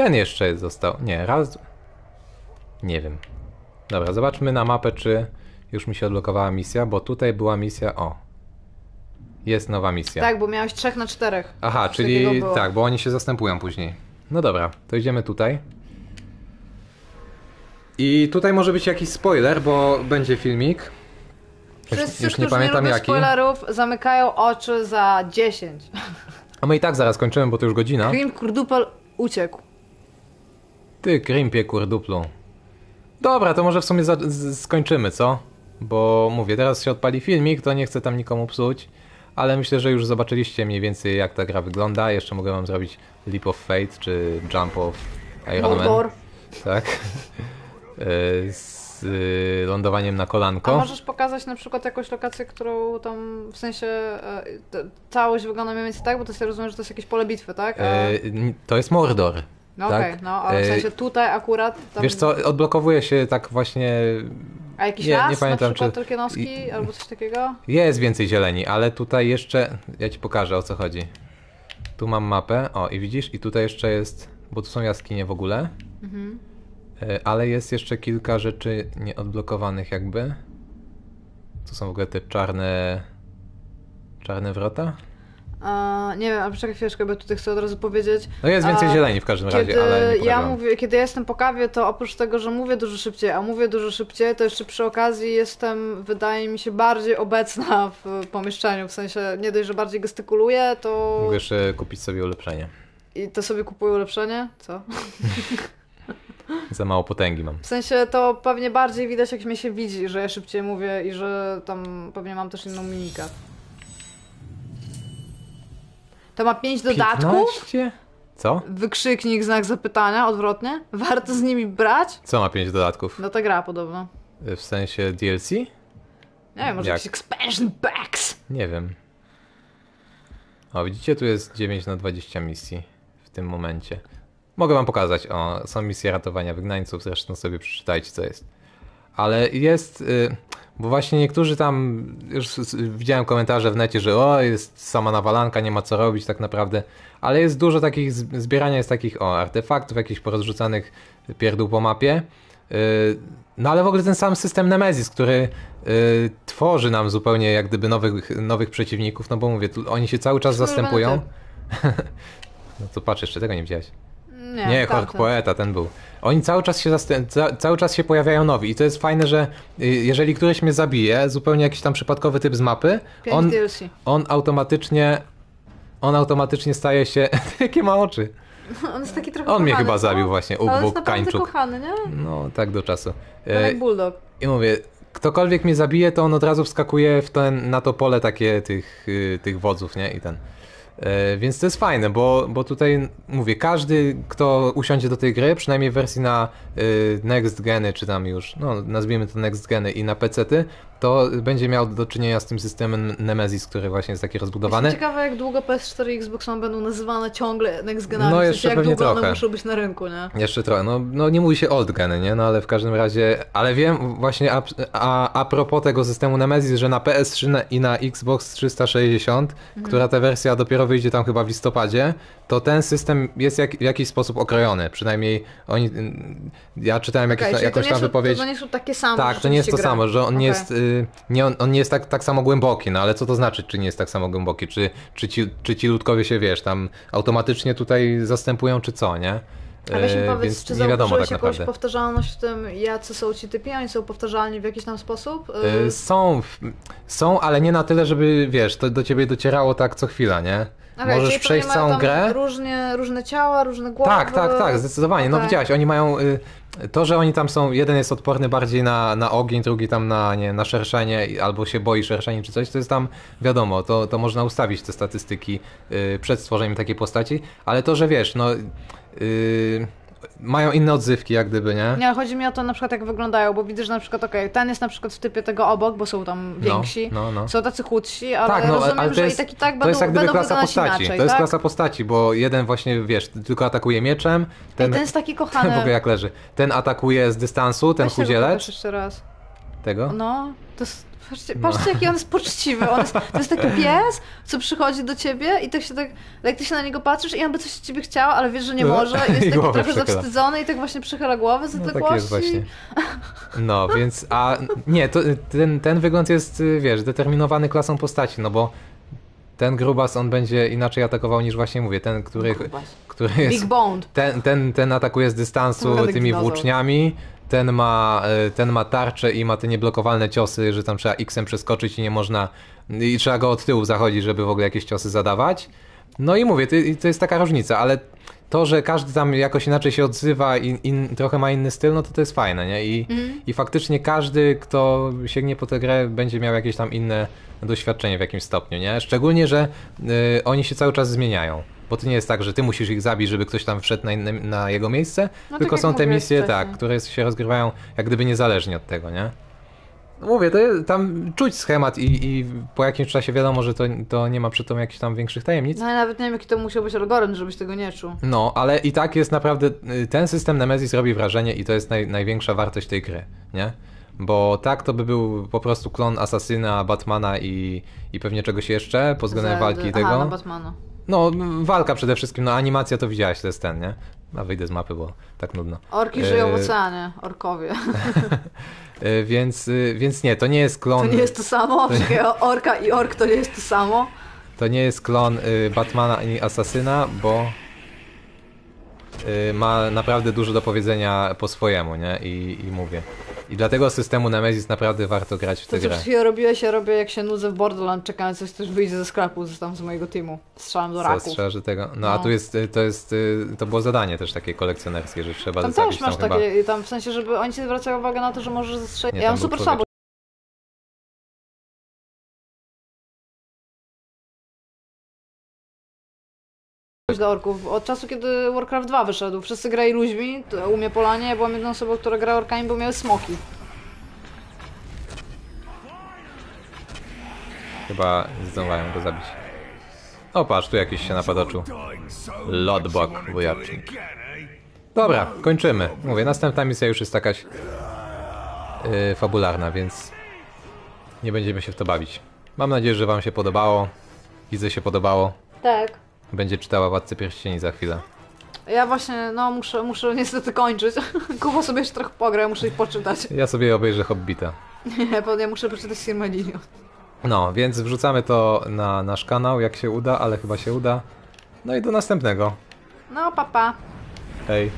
Ten jeszcze został. Nie, raz. Nie wiem. Dobra, zobaczmy na mapę, czy już mi się odblokowała misja, bo tutaj była misja. O. Jest nowa misja. Tak, bo miałeś trzech na czterech. Aha, Coś czyli tak, bo oni się zastępują później. No dobra, to idziemy tutaj. I tutaj może być jakiś spoiler, bo będzie filmik. Już, Wszyscy, już nie którzy pamiętam lubią jaki. spoilerów, zamykają oczy za 10. A my i tak zaraz kończymy, bo to już godzina. Grim Kurdupel uciekł. Ty, Grimpie, kurduplu. Dobra, to może w sumie skończymy, co? Bo mówię, teraz się odpali filmik, to nie chcę tam nikomu psuć, ale myślę, że już zobaczyliście mniej więcej jak ta gra wygląda. Jeszcze mogę wam zrobić Leap of Fate czy Jump of Iron Man. Mordor. Tak. E, Z y, lądowaniem na A kolanko. możesz pokazać na przykład jakąś lokację, którą tam, w sensie e, całość wygląda mniej więcej tak, bo to ja rozumiem, że to jest jakieś pole bitwy, tak? A, E, To jest Mordor. No tak? okej, no, ale w E, sensie tutaj akurat tam, Wiesz co, odblokowuje się tak właśnie. A jakiś nie- nie las pamiętam, na przykład czy- Tolkienowski albo coś takiego? Jest więcej zieleni, ale tutaj jeszcze. Ja ci pokażę o co chodzi. Tu mam mapę, o i widzisz, i tutaj jeszcze jest. Bo tu są jaskinie w ogóle. Mhm. E, Ale jest jeszcze kilka rzeczy nieodblokowanych, jakby. Tu są w ogóle te czarne. Czarne wrota? Nie wiem, ale poczekaj chwileczkę, bo tutaj chcę od razu powiedzieć. No jest więcej A, zieleni w każdym razie, Kiedy ale. Nie ja mówię, kiedy ja jestem po kawie, to oprócz tego, że mówię dużo szybciej, a mówię dużo szybciej, to jeszcze przy okazji jestem, wydaje mi się, bardziej obecna w pomieszczeniu. W sensie nie dość, że bardziej gestykuluję, to. Mogę jeszcze kupić sobie ulepszenie. I to sobie kupuję ulepszenie? Co? Za mało potęgi mam. W sensie to pewnie bardziej widać, jak mnie się widzi, że ja szybciej mówię i że tam pewnie mam też inną mimikę. To ma pięć dodatków? 15? Co? Wykrzyknik, znak zapytania, odwrotnie. Warto z nimi brać? Co ma 5 dodatków? No ta gra podobno. W sensie DLC? Nie wiem, może Jak? jakieś expansion packs. Nie wiem. O, widzicie, tu jest 9 na 20 misji w tym momencie. Mogę wam pokazać. O, są misje ratowania wygnańców, zresztą sobie przeczytajcie, co jest. Ale jest, y, bo właśnie niektórzy tam, już widziałem komentarze w necie, że o, jest sama nawalanka, nie ma co robić tak naprawdę. Ale jest dużo takich, zbierania jest takich, o, artefaktów, jakichś porozrzucanych pierdół po mapie. Y, No ale w ogóle ten sam system Nemesis, który y, tworzy nam zupełnie jak gdyby nowych, nowych przeciwników, no bo mówię, oni się cały czas zastępują. no to patrz, jeszcze tego nie widziałeś. Nie, Nie, Poeta, ten był. Oni cały czas się ca- cały czas się pojawiają nowi i to jest fajne, że y, jeżeli któryś mnie zabije, zupełnie jakiś tam przypadkowy typ z mapy, on, on automatycznie on automatycznie staje się... Jakie ma oczy? On jest taki trochę On mnie kochany, chyba co? zabił właśnie, jest Ugbuk naprawdę Kańczuk. kochany, nie? No, tak do czasu. E, jak Bulldog. I mówię, ktokolwiek mnie zabije, to on od razu wskakuje w ten, na to pole takie tych, y, tych wodzów, nie? I ten. E, więc to jest fajne, bo, bo tutaj mówię, każdy, kto usiądzie do tej gry, przynajmniej w wersji na y, next geny, czy tam już, no nazwijmy to next geny i na pecety, to będzie miał do czynienia z tym systemem Nemesis, który właśnie jest taki rozbudowany. Jestem ciekawa, jak długo PS4 i Xbox One będą nazywane ciągle next genami. No, w sensie, jeszcze jak długo one trochę. muszą być na rynku, nie? Jeszcze trochę, no, no nie mówi się old geny, nie? No ale w każdym razie, ale wiem właśnie a, a, a propos tego systemu Nemesis, że na PS3 na, i na Xbox 360, Mhm. która ta wersja dopiero wyjdzie tam chyba w listopadzie, to ten system jest jak, w jakiś sposób okrojony. Przynajmniej oni, mm, ja czytałem jakieś, czyli jakąś nie, tam wypowiedź. to nie są takie same Tak, to nie jest to rzeczywiście samo, że on nie Okej. jest, y, nie, on, on nie jest tak, tak samo głęboki, no ale co to znaczy, czy nie jest tak samo głęboki? Czy, czy, ci, czy ci ludkowie się, wiesz, tam automatycznie tutaj zastępują, czy co, nie? A weź mi E, powiedz, Więc czy nie wiadomo tak jakąś naprawdę. powtarzalność w tym, jacy są ci typi? Oni są powtarzalni w jakiś tam sposób? Y, Y, Są, są, ale nie na tyle, żeby, wiesz, to do ciebie docierało tak co chwila, nie? okej, Możesz przejść całą grę. Różnie, różne ciała, różne głowy. Tak, tak, tak, zdecydowanie. No Okej. widziałaś, oni mają. Y, to, że oni tam są, jeden jest odporny bardziej na, na ogień, drugi tam na, nie, na szerszenie, albo się boi szerszeni czy coś, to jest tam wiadomo, to, to można ustawić te statystyki y, przed stworzeniem takiej postaci, ale to, że wiesz, no. Y, mają inne odzywki, jak gdyby, nie? Nie, ale chodzi mi o to na przykład jak wyglądają, bo widzisz, że na przykład, okej, ten jest na przykład w typie tego obok, bo są tam więksi, No, no, no. są tacy chudsi, ale Tak, no, rozumiem, ale to że jest, i tak i tak to będą, jest jak gdyby klasa postaci. inaczej, to jest tak? klasa postaci, bo jeden właśnie, wiesz, tylko atakuje mieczem, ten, Ej, ten jest taki ten kochany. w ogóle jak leży. Ten atakuje z dystansu, ten Weź chudzielec. jeszcze raz. Tego? No, to jest, patrzcie, No. patrzcie jaki on jest poczciwy. On jest, to jest taki pies, co przychodzi do ciebie i tak się tak, jak ty się na niego patrzysz i on by coś od ciebie chciał, ale wiesz, że nie No. może i I jest taki głowę trochę przechyla. zawstydzony i tak właśnie przychyla głowę z No odległości. tak jest właśnie. No, więc, a nie, to, ten, ten wygląd jest, y, wiesz, determinowany klasą postaci, no bo ten grubas, on będzie inaczej atakował niż właśnie mówię, ten, który, który jest... Big Bone. Ten, ten, ten atakuje z dystansu jak tymi dinozaur. włóczniami, ten ma, e, ten ma tarczę i ma te nieblokowalne ciosy, że tam trzeba X-em przeskoczyć i nie można, i trzeba go od tyłu zachodzić, żeby w ogóle jakieś ciosy zadawać. No i mówię, to jest taka różnica, ale to, że każdy tam jakoś inaczej się odzywa i in, trochę ma inny styl, no to to jest fajne, nie? I, Mhm. I faktycznie każdy, kto sięgnie po tę grę, będzie miał jakieś tam inne doświadczenie w jakimś stopniu, nie? Szczególnie, że y, oni się cały czas zmieniają. Bo to nie jest tak, że ty musisz ich zabić, żeby ktoś tam wszedł na, inne, na jego miejsce, No tylko tak są te misje, wcześniej. tak, które się rozgrywają jak gdyby niezależnie od tego, nie? No Mówię, to jest, tam czuć schemat i, i po jakimś czasie wiadomo, że to, to nie ma przy tym jakichś tam większych tajemnic. No ja nawet nie wiem, jaki to musiał być algorytm, żebyś tego nie czuł. No, ale i tak jest naprawdę, y, ten system Nemesis robi wrażenie i to jest naj, największa wartość tej gry, nie? Bo tak to by był po prostu klon Asasyna, Batmana i, i pewnie czegoś jeszcze pod względem walki i Aha, tego. na Batmana. No, walka przede wszystkim, no animacja to widziałaś, to jest ten, nie? A wyjdę z mapy, bo tak nudno. Orki żyją w E, oceanie, orkowie. Y, Więc, y, więc nie, to nie jest To klon, nie jest to samo? Czekaj, orka i ork to nie jest to samo? to nie jest klon y, Batmana ani Asasyna, bo y, ma naprawdę dużo do powiedzenia po swojemu, nie? I, i mówię. I dlatego systemu Nemesis naprawdę warto grać w To tę co grę. przed chwilą robiłeś, ja robię jak się nudzę w Borderland, czekając coś też wyjdzie ze sklepu, z tam z mojego teamu. Strzelam do Co, raków. strzelasz tego? No, a No. tu jest, y, to jest, y, to było zadanie też takie kolekcjonerskie, że trzeba Tam zabić też masz tam chyba... takie, tam w sensie, żeby oni ci zwracają uwagę na to, że możesz zastrzelić. Ja tam mam super słabo do orków. Od czasu, kiedy Warcraft 2 wyszedł, wszyscy grali ludźmi, to u mnie Polanie, ja byłam jedną osobą, która gra orkami, bo miały smoki. Chyba zdążają go zabić. O, patrz, tu jakiś się napadoczył. Lodbok, wojacznik. Dobra, kończymy. Mówię, następna misja już jest jakaś yy, fabularna, więc nie będziemy się w to bawić. Mam nadzieję, że wam się podobało. Widzę się podobało. Tak. Będzie czytała Władcy Pierścieni za chwilę. Ja właśnie, no muszę, muszę niestety kończyć. Kuba sobie jeszcze trochę pogra, muszę ich poczytać. Ja sobie obejrzę Hobbita. Nie, bo ja muszę przeczytać Silmarillion. No, więc wrzucamy to na nasz kanał, jak się uda, ale chyba się uda. No i do następnego. No, papa. Pa. Hej.